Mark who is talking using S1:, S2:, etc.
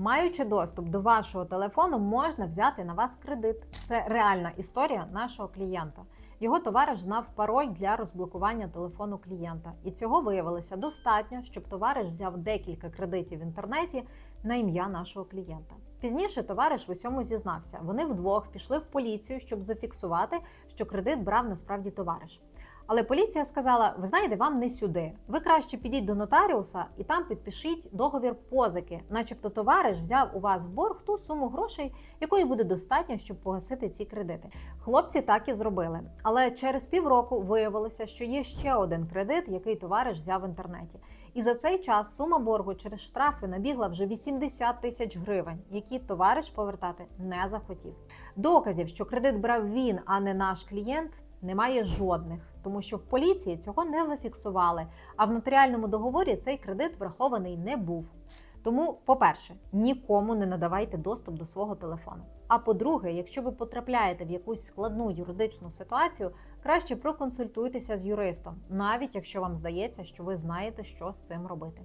S1: Маючи доступ до вашого телефону, можна взяти на вас кредит. Це реальна історія нашого клієнта. Його товариш знав пароль для розблокування телефону клієнта, і цього виявилося достатньо, щоб товариш взяв декілька кредитів в інтернеті на ім'я нашого клієнта. Пізніше товариш в усьому зізнався. Вони вдвох пішли в поліцію, щоб зафіксувати, що кредит брав насправді товариш. Але поліція сказала: ви знаєте, вам не сюди. Ви краще підіть до нотаріуса і там підпишіть договір позики, начебто товариш взяв у вас в борг ту суму грошей, якої буде достатньо, щоб погасити ці кредити. Хлопці так і зробили. Але через півроку виявилося, що є ще один кредит, який товариш взяв в інтернеті. І за цей час сума боргу через штрафи набігла вже 80 тисяч гривень, які товариш повертати не захотів. Доказів, що кредит брав він, а не наш клієнт, немає жодних, тому що в поліції цього не зафіксували. А в нотаріальному договорі цей кредит врахований не був. Тому, по-перше, нікому не надавайте доступ до свого телефону. А по-друге, якщо ви потрапляєте в якусь складну юридичну ситуацію, краще проконсультуйтеся з юристом, навіть якщо вам здається, що ви знаєте, що з цим робити.